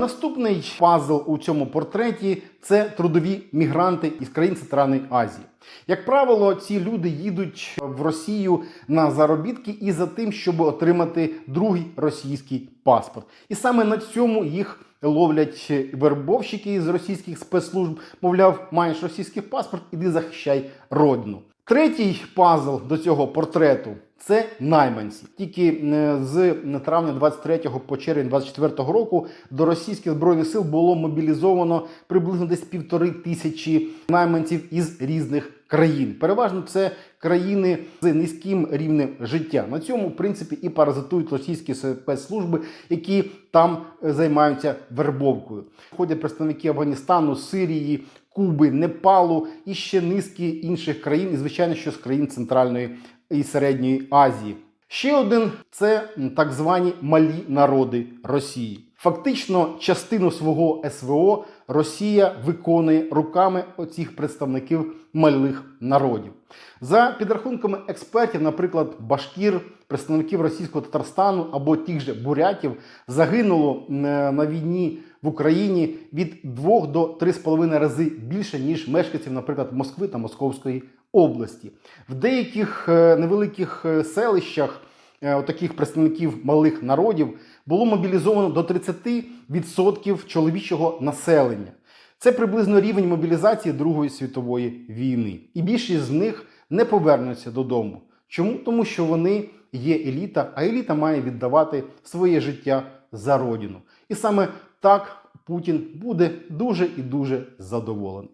Наступний пазл у цьому портреті це трудові мігранти із країн Центральної Азії. Як правило, ці люди їдуть в Росію на заробітки і за тим, щоб отримати другий російський паспорт. І саме на цьому їх ловлять вербовщики з російських спецслужб. Мовляв, маєш російський паспорт, іди захищай родину. Третій пазл до цього портрету це найманці. Тільки е, з травня 23 по червень 24 року до російських збройних сил було мобілізовано приблизно десь півтори тисячі найманців із різних країн. Переважно це країни з низьким рівнем життя. На цьому в принципі і паразитують російські спецслужби, які там е, займаються вербовкою. Входять представники Афганістану, Сирії. Куби, Непалу і ще низки інших країн, і звичайно, що з країн Центральної і Середньої Азії. Ще один це так звані малі народи Росії. Фактично, частину свого СВО Росія виконує руками оцих представників малих народів. За підрахунками експертів, наприклад, Башкір, представників російського Татарстану або тих же бурятів, загинуло на війні в Україні від 2 до 3,5 рази більше, ніж мешканців, наприклад, Москви та Московської області. В деяких е, невеликих е, селищах е, таких представників малих народів було мобілізовано до 30% чоловічого населення. Це приблизно рівень мобілізації Другої світової війни. І більшість з них не повернуться додому. Чому? Тому що вони є еліта, а еліта має віддавати своє життя за родину. І саме так Путін буде дуже і дуже задоволений.